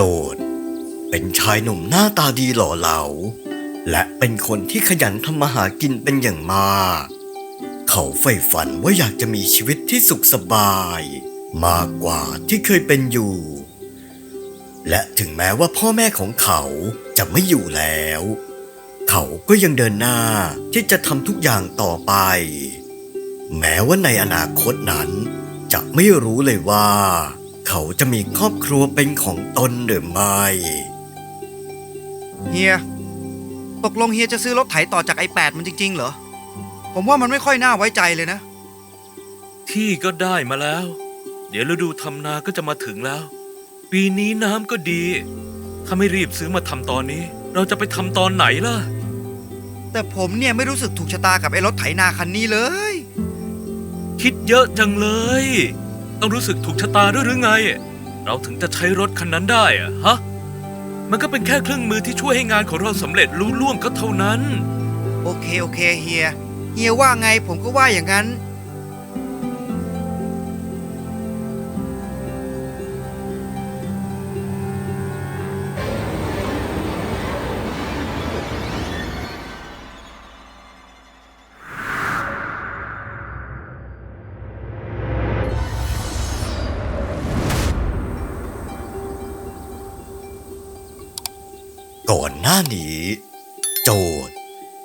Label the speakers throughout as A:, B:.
A: โจทย์ เป็นชายหนุ่มหน้าตาดีหล่อเหลา และเป็นคนที่ขยันทำมาหากินเป็นอย่างมาก เขาใฝ่ฝันว่าอยากจะมีชีวิตที่สุขสบาย มากกว่าที่เคยเป็นอยู่ และถึงแม้ว่าพ่อแม่ของเขาจะไม่อยู่แล้ว เขาก็ยังเดินหน้าที่จะทำทุกอย่างต่อไป แม้ว่าในอนาคตนั้นจะไม่รู้เลยว่า เขาจะมีครอบครัวเป็นของตนหรือไม่
B: เฮีย ตกลงเฮียจะซื้อรถไถต่อจากไอแปดมันจริง ๆ เหรอ ผมว่ามันไม่ค่อยน่าไว้ใจเลยนะ
C: ที่ก็ได้มาแล้ว เดี๋ยวฤดูทำนาก็จะมาถึงแล้ว ปีนี้น้ำก็ดี ถ้าไม่รีบซื้อมาทำตอนนี้ เราจะไปทำตอนไหนล่ะ
B: แต่ผมเนี่ยไม่รู้สึกถูกชะตากับไอ้รถไถนาคันนี้เลย
C: คิดเยอะจังเลย ต้องรู้สึกถูกชะตาด้วยหรือไง เราถึงจะใช้รถคันนั้นได้อะฮะ มันก็เป็นแค่เครื่องมือที่ช่วยให้งานของเราสำเร็จลุล่วงก็เท่านั้น
B: โอเคโอเคเฮีย เฮียว่าไงผมก็ว่าอย่างนั้น
A: หน้านี้โจทย์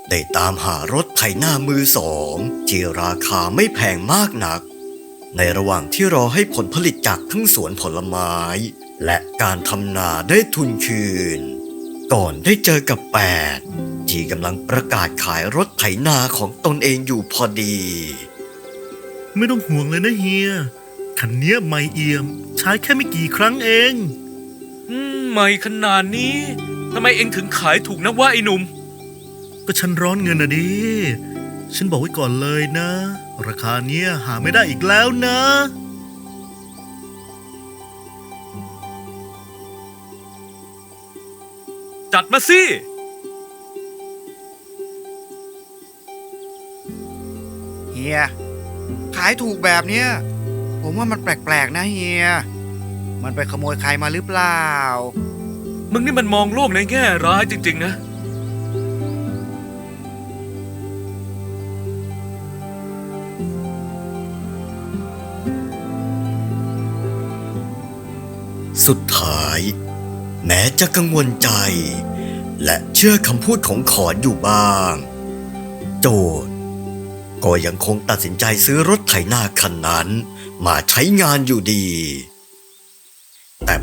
A: ได้ตามหารถไถนามือสองที่ราคาไม่แพงมากนัก ในระหว่างที่รอให้ผลผลิตจากทั้งสวนผลไม้ และการทำนาได้ทุนคืน ก่อนได้เจอกับแปดที่กำลังประกาศขายรถไถนาของตนเองอยู่พอดี
D: ไม่ต้องห่วงเลยนะเฮียคันเนี้ยไม่เอี่ยม ใช้แค่ไม่กี่ครั้งเอง
C: อืมใหม่ขนาดนี้ ทำไมเองถึงขายถูกนะว่าไอ้หนุ่ม
D: ก็ฉันร้อนเงินนะดิ ฉันบอกไว้ก่อนเลยนะ ราคาเนี้ยหาไม่ได้อีกแล้วนะ
C: จัดมาสิ
B: เฮีย ขายถูกแบบเนี้ย ผมว่ามันแปลกๆนะเฮีย มันไปขโมยใครมาหรือเปล่า
C: มึงนี่มันมองโลกในแง่ร้ายจริง ๆ นะ
A: สุดท้าย แม้จะกังวลใจ และเชื่อคำพูดของขอนอยู่บ้าง โจทย์ก็ยังคงตัดสินใจซื้อรถไถนาคันนั้น มาใช้งานอยู่ดี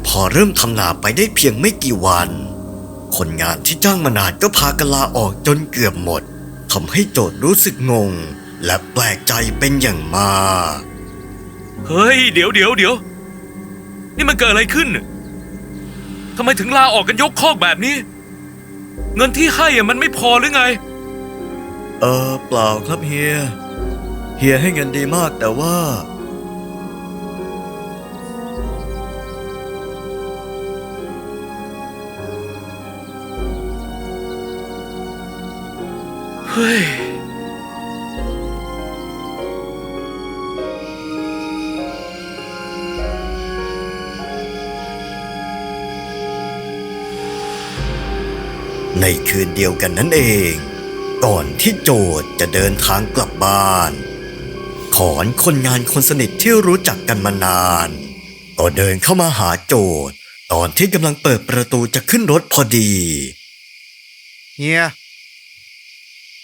A: พอเริ่มทำนาไปได้เพียงไม่กี่วัน คนงานที่จ้างมานานก็พากันลาออกจนเกือบหมดทำให้โจทย์รู้สึกงง และแปลกใจเป็นอย่างมาก
C: เฮ้ย เดี๋ยวเดี๋ยวเดี๋ยวนี่มันเกิดอะไรขึ้นทำไมถึงลาออกกันยกคอกแบบนี้ เงินที่ให้อะมันไม่พอหรือไง
A: เออเปล่าครับเฮีย เฮียให้เงินดีมากแต่ว่า
C: ฮ้ย
A: ในคืนเดียวกันนั่นเอง ก่อนที่โจทย์จะเดินทางกลับบ้าน ขอนคนงานคนสนิทที่รู้จักกันมานาน ก็เดินเข้ามาหาโจทย์ตอนที่กำลังเปิดประตูจะขึ้นรถพอดี
B: เฮีย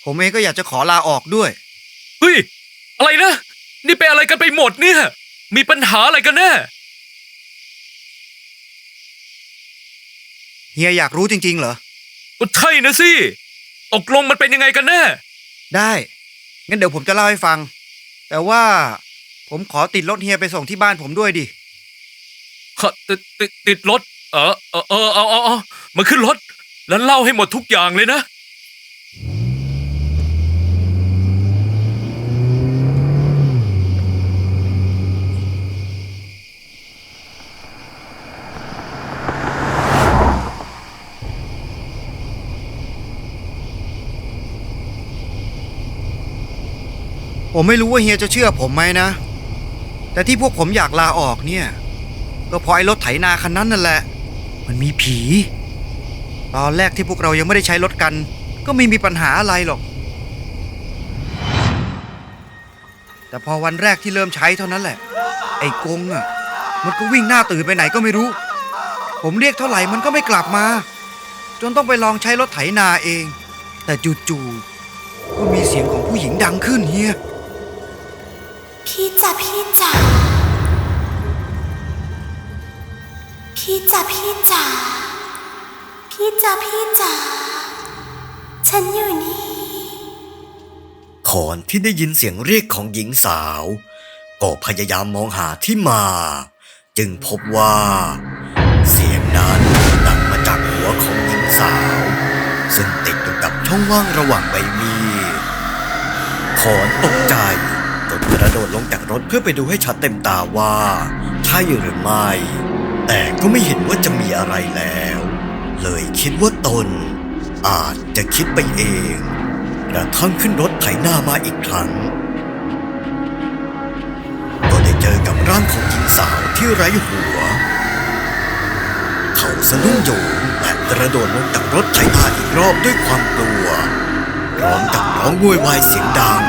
B: ผมเองก็อยากจะขอลาออกด้วย
C: เฮ้ย อะไรนะ นี่เป็นอะไรกันไปหมดเนี่ย มีปัญหาอะไรกันแน่
B: เฮียอยากรู้จริง ๆ เหรอ
C: ก็ใช่นะสิตกลงมันเป็นยังไงกันแน่
B: ได้ งั้นเดี๋ยวผมจะเล่าให้ฟัง แต่ว่าผมขอติดรถเฮียไปส่งที่บ้านผมด้วยดิ
C: ขอติดติดติดรถ เออเออเออเอาเอาเอามาขึ้นรถ แล้วเล่าให้หมดทุกอย่างเลยนะ
B: ผมไม่รู้ว่าเฮียจะเชื่อผมไหมนะ แต่ที่พวกผมอยากลาออกเนี่ย ก็เพราะไอ้รถไถนาคันนั้นนั่นแหละ มันมีผี ตอนแรกที่พวกเรายังไม่ได้ใช้รถกัน ก็ไม่มีปัญหาอะไรหรอก แต่พอวันแรกที่เริ่มใช้เท่านั้นแหละ ไอ้กงอะ มันก็วิ่งหน้าตื่นไปไหนก็ไม่รู้ ผมเรียกเท่าไหร่มันก็ไม่กลับมา จนต้องไปลองใช้รถไถนาเอง แต่จู่ๆก็มีเสียงของผู้หญิงดังขึ้นเฮีย
E: พี่จ๋าพี่จ๋าพี่จ๋าพี่จ๋าพี่จ๋าพี่จ๋าฉันอยู่นี่
A: ขอนที่ได้ยินเสียงเรียกของหญิงสาว ก็พยายามมองหาที่มา จึงพบว่า เสียงนั้นดังมาจากหัวของหญิงสาว ซึ่งติดอยู่กับช่องว่างระหว่างใบมีดขอนตกใจ จนกระโดดลงจากรถเพื่อไปดูให้ชัดเต็มตาว่า ใช่หรือไม่ แต่ก็ไม่เห็นว่าจะมีอะไรแล้ว เลยคิดว่าตน อาจจะคิดไปเองกระทั่งขึ้นรถไถหน้ามาอีกครั้งก็ได้เจอกับร่างของหญิงสาวที่ไร้หัว เขาสะดุ้งโยงและกระโดดลงจากรถไถหน้าอีกรอบด้วยความกลัวพร้อมกับร้องโวยวายเสียงดัง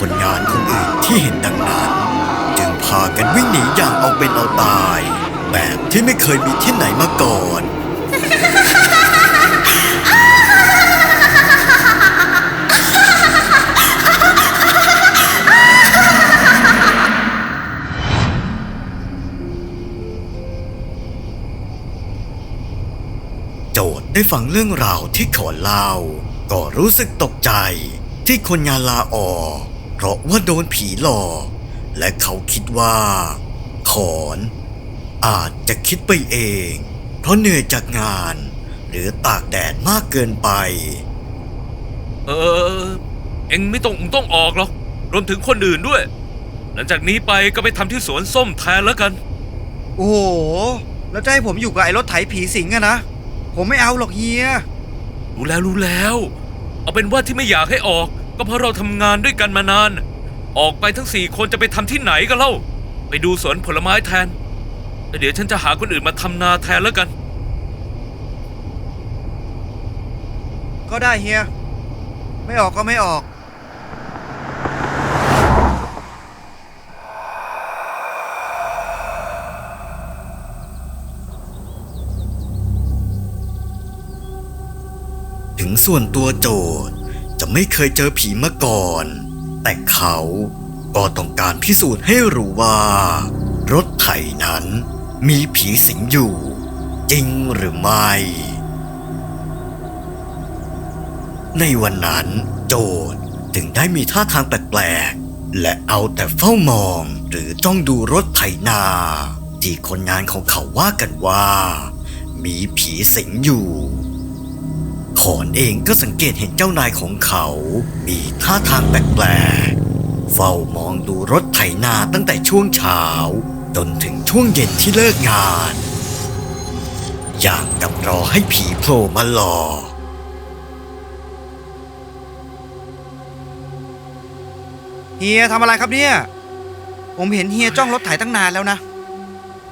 A: คนงานคนอื่นที่เห็นดังนั้น จึงพากันวิ่งหนีอย่างเอาเป็นเอาตาย แบบที่ไม่เคยมีที่ไหนมาก่อนโจทย์ได้ฟังเรื่องราวที่ขอนเล่า ก็รู้สึกตกใจที่คนงานลาออก เพราะว่าโดนผีหลอก และเขาคิดว่า ขอนอาจจะคิดไปเอง เพราะเหนื่อยจากงาน หรือตากแดดมากเกินไป
C: เออ เอ็งไม่ต้องต้องออกหรอกรวมถึงคนอื่นด้วย หลังจากนี้ไปก็ไปทำที่สวนส้มแทนแล้วกัน
B: โอ้โห แล้วจะให้ผมอยู่กับไอ้รถไถผีสิงอะนะ ผมไม่เอาหรอกเฮีย
C: รู้แล้วรู้แล้ว เอาเป็นว่าที่ไม่อยากให้ออก ก็เพราะเราทำงานด้วยกันมานาน ออกไปทั้งสี่คนจะไปทำที่ไหนกันเล่า ไปดูสวนผลไม้แทนแต่เดี๋ยวฉันจะหาคนอื่นมาทำนาแทนแล้วกัน
B: ก็ได้เฮีย ไม่ออกก็ไม่ออก
A: ถึงส่วนตัวโจทย์ จะไม่เคยเจอผีมาก่อน แต่เขาก็ต้องการพิสูจน์ให้รู้ว่า รถไถนั้นมีผีสิงอยู่ จริงหรือไม่ ในวันนั้นโจทย์ถึงได้มีท่าทางแปลกๆ และเอาแต่เฝ้ามองหรือจ้องดูรถไถนาที่คนงานของเขาว่ากันว่า มีผีสิงอยู่ ขอนเองก็สังเกตเห็นเจ้านายของเขา มีท่าทางแปลกๆ เฝ้ามองดูรถไถนาตั้งแต่ช่วงเช้า จนถึงช่วงเย็นที่เลิกงาน อย่างกับรอให้ผีโผล่มาหลอก
B: เฮียทำอะไรครับเนี่ย ผมเห็นเฮียจ้องรถไถตั้งนานแล้วนะ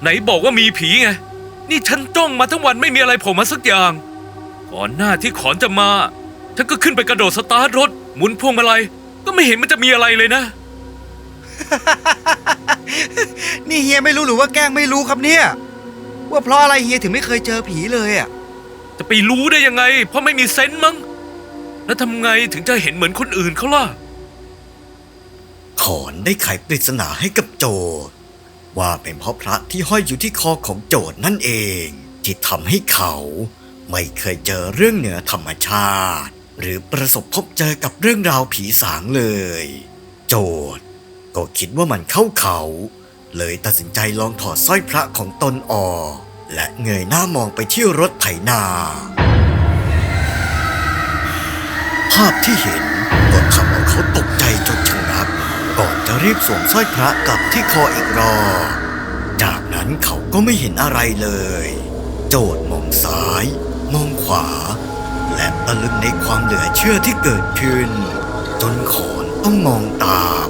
C: ไหนบอกว่ามีผีไง นี่ฉันจ้องมาทั้งวันไม่มีอะไรโผล่มาสักอย่าง ก่อนหน้าที่ขอนจะมาฉันก็ขึ้นไปกระโดดสตาร์ทรถหมุนพวงมาลัยก็ไม่เห็นมันจะมีอะไรเลยนะ
B: นี่เฮียไม่รู้หรือว่าแกล้งไม่รู้ครับเนี่ย ว่าเพราะอะไรเฮียถึงไม่เคยเจอผีเลยอะ
C: จะไปรู้ได้ยังไง เพราะไม่มีเซนส์มั้ง แล้วทำไงถึงจะเห็นเหมือนคนอื่นเขาล่ะ
A: ขอนได้ไขปริศนาให้กับโจทย์ว่าเป็นเพราะพระที่ห้อยอยู่ที่คอของโจทย์นั่นเอง ที่ทำให้เขา ไม่เคยเจอเรื่องเหนือธรรมชาติ หรือประสบพบเจอกับเรื่องราวผีสางเลย โจทย์ก็คิดว่ามันเข้าเขา เลยตัดสินใจลองถอดสร้อยพระของตนออก และเงยหน้ามองไปที่รถไถนา ภาพที่เห็นก็ทำเอาเขาตกใจจนชะงัก ก่อนจะรีบสวมสร้อยพระกลับที่คออีกรอบจากนั้นเขาก็ไม่เห็นอะไรเลย โจดมองซ้าย มองขวา และตะลึงในความเหลือเชื่อที่เกิดขึ้น จนขอนต้องมองตาม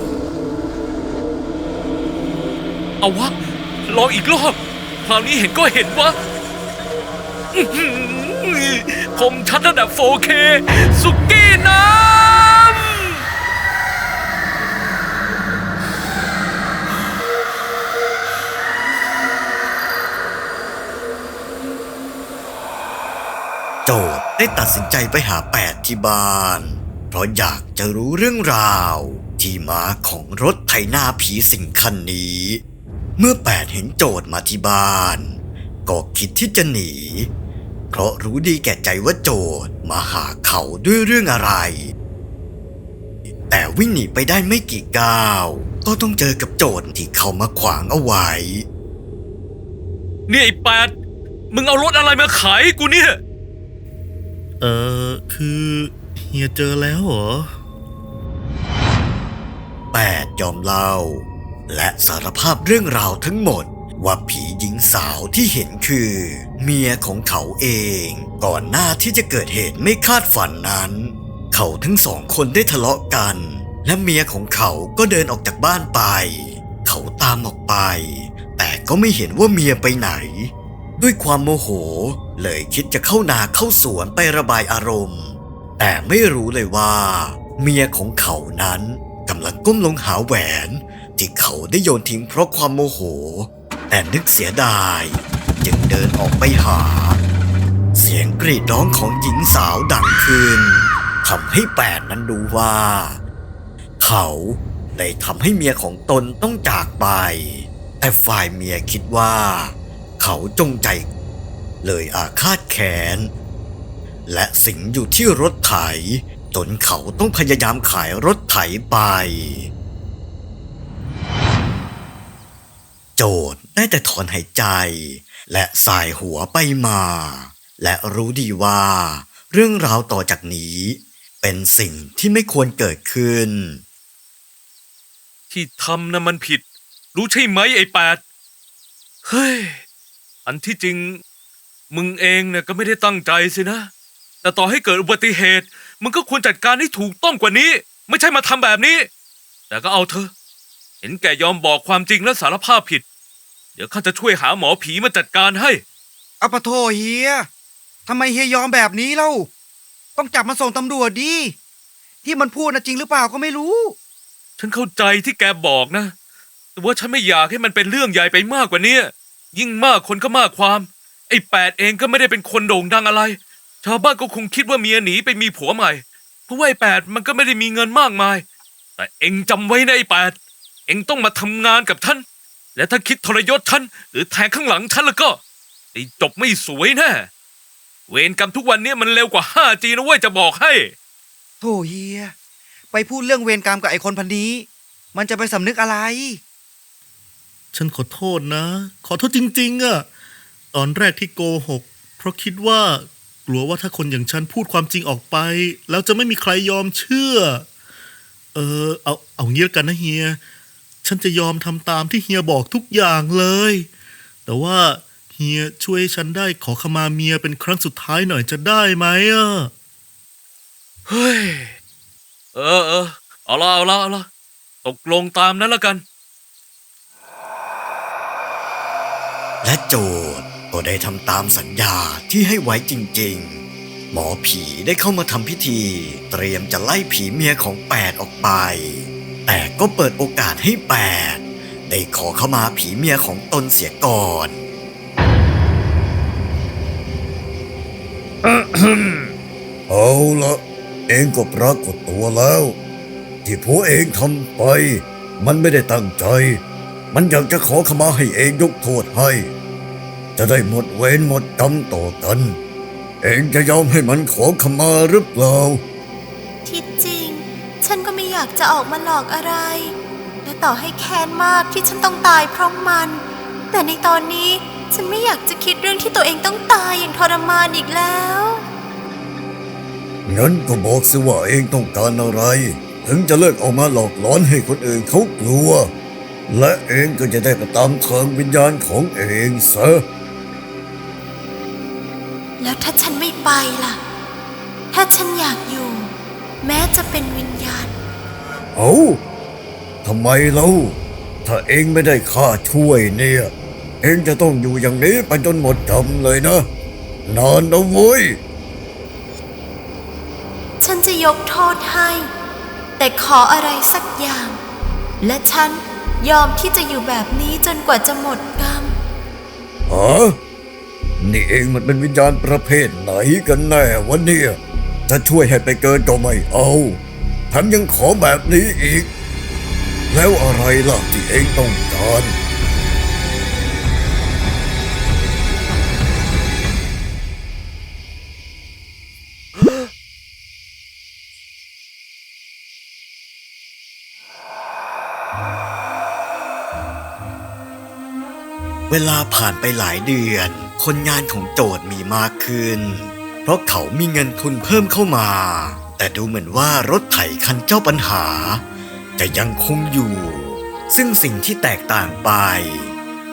C: เอาวะลองอีกรอบคราวนี้เห็นก็เห็นวะคมชัดระดับ 4K สุกี้นะ
A: ได้ตัดสินใจไปหาแปดที่บ้าน เพราะอยากจะรู้เรื่องราว ที่มาของรถไถนาผีสิงคันนี้ เมื่อแปดเห็นโจทย์มาที่บ้าน ก็คิดที่จะหนี เพราะรู้ดีแก่ใจว่าโจทย์มาหาเขาด้วยเรื่องอะไร แต่วิ่งหนีไปได้ไม่กี่ก้าว ก็ต้องเจอกับโจทย์ที่เขามาขวางเอาไว้
C: นี่ไอ้แปดมึงเอารถอะไรมาขายกูเนี่ย
D: เออคือเฮียเจอแล้วเหรอ
A: แปดยอมเล่า และสารภาพเรื่องราวทั้งหมดว่าผีหญิงสาวที่เห็นคือ เมียของเขาเอง ก่อนหน้าที่จะเกิดเหตุไม่คาดฝันนั้น เขาทั้งสองคนได้ทะเลาะกัน และเมียของเขาก็เดินออกจากบ้านไป เขาตามออกไป แต่ก็ไม่เห็นว่าเมียไปไหน ด้วยความโมโห เลยคิดจะเข้านาเข้าสวนไประบายอารมณ์ แต่ไม่รู้เลยว่า เมียของเขานั้นกำลังก้มลงหาแหวน ที่เขาได้โยนทิ้งเพราะความโมโห แต่นึกเสียดาย จึงเดินออกไปหา เสียงกรีดร้องของหญิงสาวดังขึ้นทำให้แปดนั้นรู้ว่า เขาได้ทำให้เมียของตนต้องจากไป แต่ฝ่ายเมียคิดว่า เขาจงใจ เลยอาฆาตแค้นและสิงอยู่ที่รถไถจนเขาต้องพยายามขายรถไถไป โจทย์ได้แต่ถอนหายใจ และสายหัวไปมา และรู้ดีว่า เรื่องราวต่อจากนี้ เป็นสิ่งที่ไม่ควรเกิดขึ้น
C: ที่ทำน่ะมันผิด รู้ใช่ไหมไอ้แปดเฮ้ย อันที่จริง มึงเองเนี่ยก็ไม่ได้ตั้งใจสินะ แต่ต่อให้เกิดอุบัติเหตุ มึงก็ควรจัดการให้ถูกต้องกว่านี้ ไม่ใช่มาทำแบบนี้ แต่ก็เอาเถอะ เห็นแก่ยอมบอกความจริงและสารภาพผิด เดี๋ยวข้าจะช่วยหาหมอผีมาจัดการให้
B: เอาปะโทเฮียทำไมเฮียยอมแบบนี้เล่า ต้องจับมาส่งตำรวจดิที่มันพูดนะจริงหรือเปล่าก็ไม่รู้
C: ฉันเข้าใจที่แกบอกนะ แต่ว่าฉันไม่อยากให้มันเป็นเรื่องใหญ่ไปมากกว่านี้ ยิ่งมากคนก็มากความ ไอ้แปดเองก็ไม่ได้เป็นคนโด่งดังอะไร ชาวบ้านก็คงคิดว่าเมียหนีไปมีผัวใหม่ เพราะว่าไอ้แปดมันก็ไม่ได้มีเงินมากมาย แต่เองจำไว้นะไอ้แปด เองต้องมาทำงานกับท่าน และถ้าคิดทรยศท่าน หรือแทงข้างหลังท่านแล้วก็ไอ้จบไม่สวยแน่เวรกรรมทุกวันนี้มันเร็วกว่า 5G นะเว้ยจะบอกให้
B: โธ่เฮีย ไปพูดเรื่องเวรกรรมกับไอ้คนพันนี้ มันจะไปสำนึกอะไร
D: ฉันขอโทษนะ ขอโทษจริง ๆอะตอนแรกที่โกหก เพราะคิดว่ากลัวว่าถ้าคนอย่างฉันพูดความจริงออกไป แล้วจะไม่มีใครยอมเชื่อ เออ เอาเอางี้แล้วกันนะเฮีย ฉันจะยอมทำตามที่เฮียบอกทุกอย่างเลย แต่ว่าเฮียช่วยฉันได้ขอขมาเมียเป็นครั้งสุดท้ายหน่อยจะได้ไหมอะ
C: เฮ้ย เออเออเอาละเอาละเอาละตกลงตามนั้นละกัน
A: และโจทย์ก็ได้ทำตามสัญญาที่ให้ไว้จริง ๆ หมอผีได้เข้ามาทำพิธี เตรียมจะไล่ผีเมียของแปดออกไป แต่ก็เปิดโอกาสให้แปดได้ขอเข้ามาผีเมียของตนเสียก่อนเอาละเองก็ปรากฏตัวแล้ว ที่พวเองทำไป มันไม่ได้ตั้งใจ มันอยากจะขอขมาให้เองยกโทษให้ จะได้หมดเวรหมดกรรมต่อกัน เองจะยอมให้มันขอขมาหรือเปล่า
E: ที่จริง ฉันก็ไม่อยากจะออกมาหลอกอะไร และต่อให้แค้นมากที่ฉันต้องตายเพราะมัน แต่ในตอนนี้ฉันไม่อยากจะคิดเรื่องที่ตัวเองต้องตายอย่างทรมานอีกแล้ว
A: งั้นก็บอกสิว่าเองต้องการอะไร ถึงจะเลิกออกมาหลอกหลอนให้คนอื่นเขากลัว และเองก็จะได้ไปตามทางวิญญาณของเองซะ
E: แล้วถ้าฉันไม่ไปล่ะ ถ้าฉันอยากอยู่ แม้จะเป็นวิญญาณ
A: เอาทำไมเล่าถ้าเองไม่ได้ข้าช่วยเนี่ย เองจะต้องอยู่อย่างนี้ไปจนหมดกรรมเลยนะ นอนนะเว้ย
E: ฉันจะยกโทษให้ แต่ขออะไรสักอย่าง และฉัน ยอมที่จะอยู่แบบนี้จนกว่าจะหมดกรรม
A: ฮะนี่เองมันเป็นวิญญาณประเภทไหนกันแน่วะเนี่ยจะช่วยให้ไปเกินก็ไม่เอาแถมยังขอแบบนี้อีก แล้วอะไรล่ะที่เองต้องการ เวลาผ่านไปหลายเดือน คนงานของโจทย์มีมากขึ้น เพราะเขามีเงินทุนเพิ่มเข้ามา แต่ดูเหมือนว่ารถไถคันเจ้าปัญหา จะยังคงอยู่ ซึ่งสิ่งที่แตกต่างไป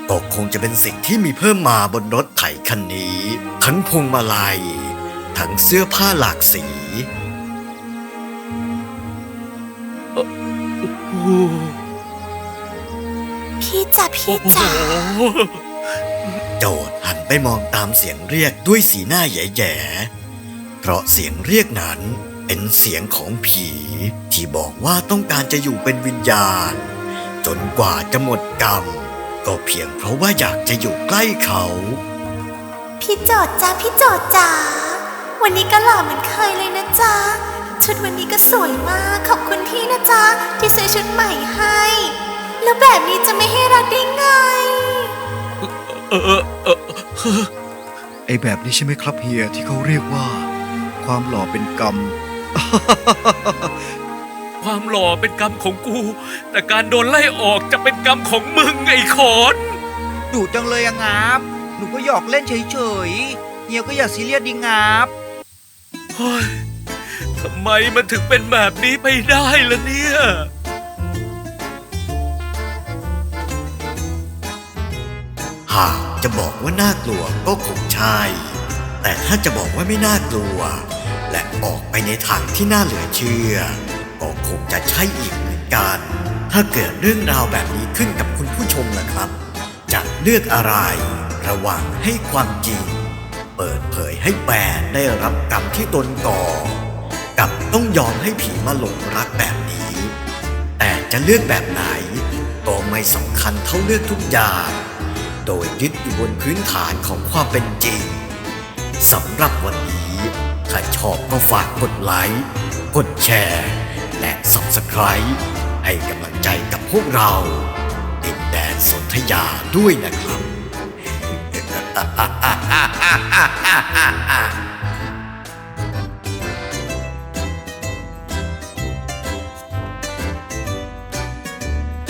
A: ก็คงจะเป็นสิ่งที่มีเพิ่มมาบนรถไถคันนี้ ทั้งพวงมาลัย ทั้งเสื้อผ้าหลากสีโอ้
E: พี่จ๋าพี่
C: โอ้โห
E: จ๋า
A: โจดหันไปมองตามเสียงเรียกด้วยสีหน้าแย่ๆ เพราะเสียงเรียกนั้นเป็นเสียงของผี ที่บอกว่าต้องการจะอยู่เป็นวิญญาณ จนกว่าจะหมดกรรม ก็เพียงเพราะว่าอยากจะอยู่ใกล้เขา
E: พี่โจดจ้าพี่โจดจ๋าวันนี้ก็หล่อเหมือนเคยเลยนะจ๊ะชุดวันนี้ก็สวยมากขอบคุณพี่นะจ๊ะที่ซื้อชุดใหม่ให้ แล้วแบบนี้จะไม่ให้รักได้ไง
C: เออเออเออ
B: ไอ้แบบนี้ใช่ไหมครับเฮียที่เขาเรียกว่า ความหล่อเป็นกรรม
C: ความหล่อเป็นกรรมของกู แต่การโดนไล่ออกจะเป็นกรรมของมึงไอ้ขอน
B: ดุจังเลยอะงับ หนูก็หยอกเล่นเฉยๆเฮียก็อย่าซีเรียสดิงับ
C: เฮ้ย ทำไมมันถึงเป็นแบบนี้ไปได้ล่ะเนี่ย
A: หากจะบอกว่าน่ากลัวก็คงใช่ แต่ถ้าจะบอกว่าไม่น่ากลัว และออกไปในทางที่น่าเหลือเชื่อ ก็คงจะใช่อีกเหมือนกัน ถ้าเกิดเรื่องราวแบบนี้ขึ้นกับคุณผู้ชมล่ะครับ จะเลือกอะไร ระหว่างให้ความจริง เปิดเผยให้แปนได้รับกรรมที่ตนก่อ กับต้องยอมให้ผีมาหลงรักแบบนี้ แต่จะเลือกแบบไหน ก็ไม่สำคัญเท่าเลือกทุกอย่าง โดยยึดอยู่บนพื้นฐานของความเป็นจริงสำหรับวันนี้ถ้าชอบก็ฝากกดไลค์ กดแชร์ และ Subscribe ให้กำลังใจกับพวกเราดินแดนสนธยาด้วยนะครับ